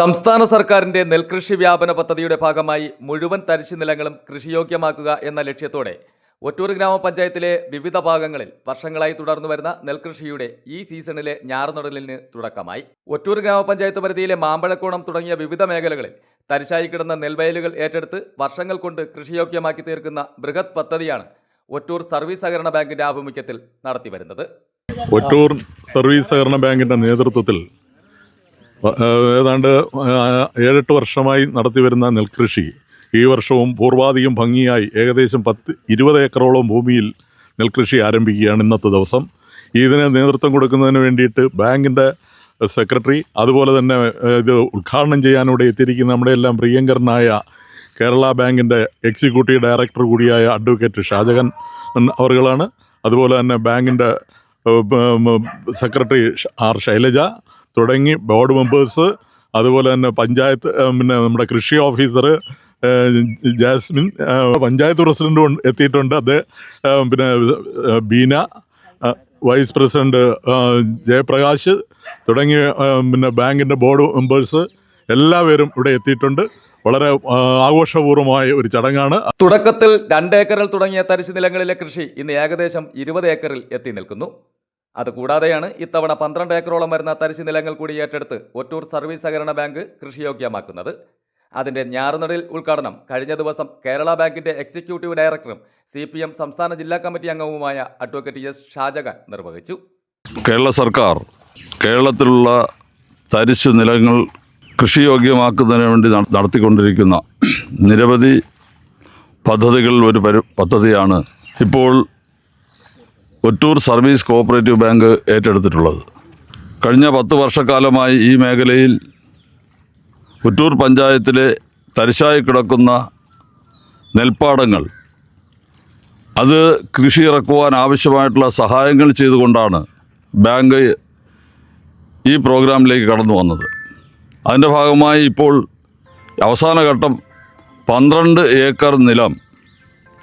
സംസ്ഥാന സർക്കാരിന്റെ നെൽകൃഷി വ്യാപന പദ്ധതിയുടെ ഭാഗമായി മുഴുവൻ തരിശു നിലങ്ങളും കൃഷിയോഗ്യമാക്കുക എന്ന ലക്ഷ്യത്തോടെ ഒറ്റൂർ ഗ്രാമപഞ്ചായത്തിലെ വിവിധ ഭാഗങ്ങളിൽ വർഷങ്ങളായി തുടർന്നു വരുന്ന നെൽകൃഷിയുടെ ഈ സീസണിലെ ഞാറുനടലിന് തുടക്കമായി. ഒറ്റൂർ ഗ്രാമപഞ്ചായത്ത് പരിധിയിലെ മാമ്പഴക്കോണം തുടങ്ങിയ വിവിധ മേഖലകളിൽ തരിശായി കിടന്ന നെൽവയലുകൾ ഏറ്റെടുത്ത് വർഷങ്ങൾ കൊണ്ട് കൃഷിയോഗ്യമാക്കി തീർക്കുന്ന ബൃഹത് പദ്ധതിയാണ് ഒറ്റൂർ സർവീസ് സഹകരണ ബാങ്കിന്റെ ആഭിമുഖ്യത്തിൽ നടത്തിവരുന്നത്. ഒറ്റൂർ സർവീസ് സഹകരണ ബാങ്കിന്റെ നേതൃത്വത്തിൽ ഏതാണ്ട് ഏഴെട്ട് വർഷമായി നടത്തിവരുന്ന നെൽകൃഷി ഈ വർഷവും പൂർവാധികം ഭംഗിയായി ഏകദേശം പത്ത് ഇരുപത് ഏക്കറോളം ഭൂമിയിൽ നെൽകൃഷി ആരംഭിക്കുകയാണ് ഇന്നത്തെ ദിവസം. ഇതിന് നേതൃത്വം കൊടുക്കുന്നതിന് വേണ്ടിയിട്ട് ബാങ്കിന്റെ സെക്രട്ടറി അതുപോലെ തന്നെ ഇത് ഉദ്ഘാടനം ചെയ്യാനിവിടെ എത്തിയിരിക്കുന്ന നമ്മുടെ എല്ലാം പ്രിയങ്കരനായ കേരള ബാങ്കിന്റെ എക്സിക്യൂട്ടീവ് ഡയറക്ടർ കൂടിയായ അഡ്വക്കേറ്റ് ഷാജകൻ അവർകളാണ്. അതുപോലെ തന്നെ ബാങ്കിന്റെ സെക്രട്ടറി ആർ ശൈലജ തുടങ്ങി ബോർഡ് മെമ്പേഴ്സ് അതുപോലെ തന്നെ പഞ്ചായത്ത് പിന്നെ നമ്മുടെ കൃഷി ഓഫീസർ ജാസ്മിൻ പഞ്ചായത്ത് പ്രസിഡന്റ് എത്തിയിട്ടുണ്ട്. അദ്ദേഹം പിന്നെ ബീന വൈസ് പ്രസിഡന്റ് ജയപ്രകാശ് തുടങ്ങി പിന്നെ ബാങ്കിന്റെ ബോർഡ് മെമ്പേഴ്സ് എല്ലാവരും ഇവിടെ എത്തിയിട്ടുണ്ട്. വളരെ ആഘോഷപൂർവമായ ഒരു ചടങ്ങാണ്. തുടക്കത്തിൽ രണ്ട് ഏക്കറിൽ തുടങ്ങിയ തരിശു നിലങ്ങളിലെ കൃഷി ഇന്ന് ഏകദേശം ഇരുപത് ഏക്കറിൽ എത്തി നിൽക്കുന്നു. അതുകൂടാതെയാണ് ഇത്തവണ പന്ത്രണ്ട് ഏക്കറോളം വരുന്ന തരിശു നിലങ്ങൾ കൂടി ഏറ്റെടുത്ത് ഒറ്റൂർ സർവീസ് സഹകരണ ബാങ്ക് കൃഷിയോഗ്യമാക്കുന്നത് അതിന്റെ ഞാറുനടൽ ഉദ്ഘാടനം കഴിഞ്ഞ ദിവസം കേരള ബാങ്കിന്റെ എക്സിക്യൂട്ടീവ് ഡയറക്ടറും സി പി എം സംസ്ഥാന ജില്ലാ കമ്മിറ്റി അംഗവുമായ അഡ്വക്കേറ്റ് എസ് ഷാജഹാൻ നിർവഹിച്ചു. കേരള സർക്കാർ കേരളത്തിലുള്ള തരിശു നിലങ്ങൾ കൃഷിയോഗ്യമാക്കുന്നതിന് വേണ്ടി നടത്തിക്കൊണ്ടിരിക്കുന്ന നിരവധി പദ്ധതികളിൽ ഒരു പദ്ധതിയാണ്. ഇപ്പോൾ ഒറ്റൂർ സർവീസ് കോഓപ്പറേറ്റീവ് ബാങ്ക് ഏറ്റെടുത്തിട്ടുള്ളത്. കഴിഞ്ഞ പത്ത് വർഷക്കാലമായി ഈ മേഖലയിൽ ഒറ്റൂർ പഞ്ചായത്തിലെ തരിശായി കിടക്കുന്ന നെൽപ്പാടങ്ങൾ അത് കൃഷി ഇറക്കുവാൻ ആവശ്യമായിട്ടുള്ള സഹായങ്ങൾ ചെയ്തുകൊണ്ടാണ് ബാങ്ക് ഈ പ്രോഗ്രാമിലേക്ക് കടന്നു വന്നത്. അതിന്റെ ഭാഗമായി ഇപ്പോൾ അവസാന ഘട്ടം പന്ത്രണ്ട് ഏക്കർ നിലം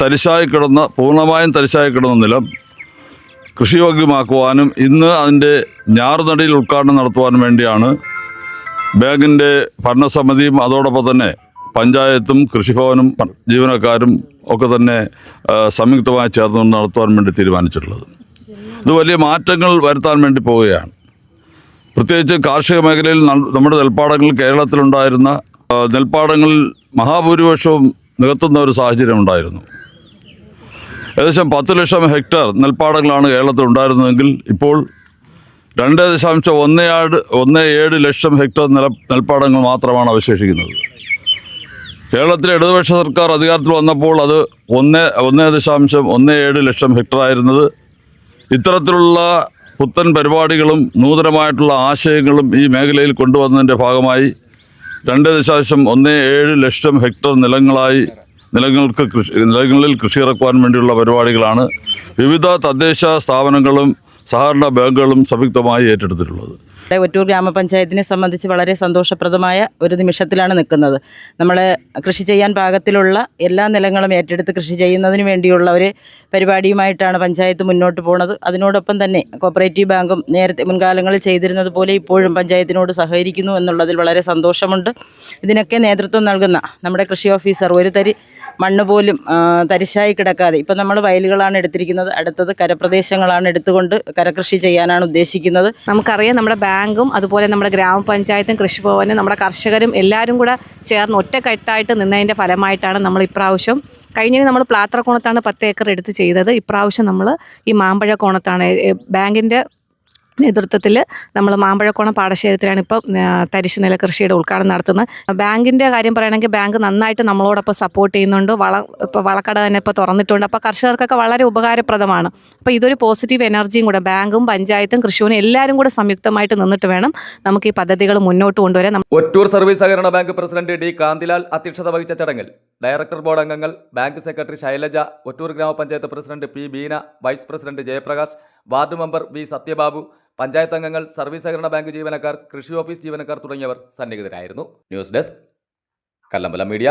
തരിശായി കിടന്ന പൂർണമായും തരിശായി കിടന്ന നിലം കൃഷിയോഗ്യമാക്കുവാനും ഇന്ന് അതിന്റെ ഞാറുനടിയിൽ ഉദ്ഘാടനം നടത്തുവാനും വേണ്ടിയാണ് ബാങ്കിന്റെ ഭരണസമിതിയും അതോടൊപ്പം തന്നെ പഞ്ചായത്തും കൃഷിഭവനും ജീവനക്കാരും ഒക്കെ തന്നെ സംയുക്തമായി ചേർന്ന് നടത്തുവാൻ വേണ്ടി തീരുമാനിച്ചിട്ടുള്ളത്. ഇത് വലിയ മാറ്റങ്ങൾ വരുത്താൻ വേണ്ടി പോവുകയാണ്. പ്രത്യേകിച്ച് കാർഷിക മേഖലയിൽ നമ്മുടെ നെൽപ്പാടങ്ങളിൽ കേരളത്തിലുണ്ടായിരുന്ന നെൽപ്പാടങ്ങളിൽ മഹാഭൂരിപക്ഷവും നികത്തുന്ന ഒരു സാഹചര്യം ഉണ്ടായിരുന്നു. ഏകദേശം പത്ത് ലക്ഷം ഹെക്ടർ നെൽപ്പാടങ്ങളാണ് കേരളത്തിൽ ഉണ്ടായിരുന്നതെങ്കിൽ ഇപ്പോൾ രണ്ട് ദശാംശം ഒന്ന് ആട് ഒന്ന് ഏഴ് ലക്ഷം ഹെക്ടർ നില നെൽപ്പാടങ്ങൾ മാത്രമാണ് അവശേഷിക്കുന്നത്. കേരളത്തിലെ ഇടതുപക്ഷ സർക്കാർ അധികാരത്തിൽ വന്നപ്പോൾ അത് ഒന്ന് ഒന്ന് ദശാംശം ഒന്ന് ഏഴ് ലക്ഷം ഹെക്ടർ ആയിരുന്നത്. ഇത്തരത്തിലുള്ള പുത്തൻ പരിപാടികളും നൂതനമായിട്ടുള്ള ആശയങ്ങളും ഈ മേഖലയിൽ കൊണ്ടുവന്നതിന്റെ ഭാഗമായി രണ്ട് ദശാംശം ഒന്ന് ഏഴ് ലക്ഷം ഹെക്ടർ നിലങ്ങളായി നിലങ്ങൾക്ക് കൃഷി നിലങ്ങളിൽ കൃഷി ഇറക്കുവാൻ വേണ്ടിയുള്ള പരിപാടികളാണ് വിവിധ തദ്ദേശ സ്ഥാപനങ്ങളും സഹകരണ ബാങ്കുകളും സംയുക്തമായി ഏറ്റെടുത്തിട്ടുള്ളത്. ഒറ്റൂർ ഗ്രാമപഞ്ചായത്തിനെ സംബന്ധിച്ച് വളരെ സന്തോഷപ്രദമായ ഒരു നിമിഷത്തിലാണ് നിൽക്കുന്നത്. നമ്മൾ കൃഷി ചെയ്യാൻ പാകത്തിലുള്ള എല്ലാ നിലങ്ങളും ഏറ്റെടുത്ത് കൃഷി ചെയ്യുന്നതിന് വേണ്ടിയുള്ള ഒരു പരിപാടിയുമായിട്ടാണ് പഞ്ചായത്ത് മുന്നോട്ട് പോണത്. അതിനോടൊപ്പം തന്നെ കോപ്പറേറ്റീവ് ബാങ്കും നേരത്തെ മുൻകാലങ്ങളിൽ ചെയ്തിരുന്നത് പോലെ ഇപ്പോഴും പഞ്ചായത്തിനോട് സഹകരിക്കുന്നു എന്നുള്ളതിൽ വളരെ സന്തോഷമുണ്ട്. ഇതിനൊക്കെ നേതൃത്വം നൽകുന്ന നമ്മുടെ കൃഷി ഓഫീസർ ഒരു തരി മണ്ണ് പോലും തരിശായി കിടക്കാതെ ഇപ്പം നമ്മൾ വയലുകളാണ് എടുത്തിരിക്കുന്നത്. അടുത്തത് കരപ്രദേശങ്ങളാണ് എടുത്തുകൊണ്ട് കരകൃഷി ചെയ്യാനാണ് ഉദ്ദേശിക്കുന്നത്. നമുക്കറിയാം നമ്മുടെ ബാങ്കും അതുപോലെ നമ്മുടെ ഗ്രാമപഞ്ചായത്തും കൃഷിഭവനും നമ്മുടെ കർഷകരും എല്ലാവരും കൂടെ ചേർന്ന് ഒറ്റക്കെട്ടായിട്ട് നിന്നതിന്റെ ഫലമായിട്ടാണ് നമ്മൾ ഇപ്രാവശ്യം കഴിഞ്ഞ നമ്മൾ പ്ലാത്ര കോണത്താണ് പത്ത് ഏക്കർ എടുത്ത് ചെയ്തത്. ഇപ്രാവശ്യം നമ്മൾ ഈ മാമ്പഴ കോണത്താണ് ബാങ്കിന്റെ നേതൃത്വത്തിൽ നമ്മൾ മാമ്പഴക്കോണം പാടശേഖരത്തിലാണ് ഇപ്പം തരിശു തരിശ് നില കൃഷിയുടെ ഉദ്ഘാടനം നടത്തുന്നത്. ബാങ്കിന്റെ കാര്യം പറയുകയാണെങ്കിൽ ബാങ്ക് നന്നായിട്ട് നമ്മളോടൊപ്പം സപ്പോർട്ട് ചെയ്യുന്നുണ്ട്. വള ഇപ്പോൾ വളക്കട തന്നെ ഇപ്പോൾ തുറന്നിട്ടുണ്ട്. അപ്പോൾ കർഷകർക്കൊക്കെ വളരെ ഉപകാരപ്രദമാണ്. അപ്പോൾ ഇതൊരു പോസിറ്റീവ് എനർജിയും കൂടെ ബാങ്കും പഞ്ചായത്തും കൃഷിയും എല്ലാവരും കൂടെ സംയുക്തമായിട്ട് നിന്നിട്ട് വേണം നമുക്ക് ഈ പദ്ധതികൾ മുന്നോട്ട് കൊണ്ടുവരാൻ. ഒറ്റൂർ സർവീസ് സഹകരണ ബാങ്ക് പ്രസിഡന്റ് ഡി കാന്തിലാൽ അധ്യക്ഷത വഹിച്ച ചടങ്ങിൽ ഡയറക്ടർ ബോർഡ് അംഗങ്ങൾ ബാങ്ക് സെക്രട്ടറി ശൈലജ ഒറ്റൂർ ഗ്രാമപഞ്ചായത്ത് president P Beena vice president Jayaprakash ward member V Sathyababu panchayat അംഗങ്ങൾ സർവീസ് സഹകരണ ബാങ്ക് ജീവനക്കാർ കൃഷി ഓഫീസ് ജീവനക്കാർ തുടങ്ങിയവർ സന്നിഹിതരായിരുന്നു. News desk Kallambalam media.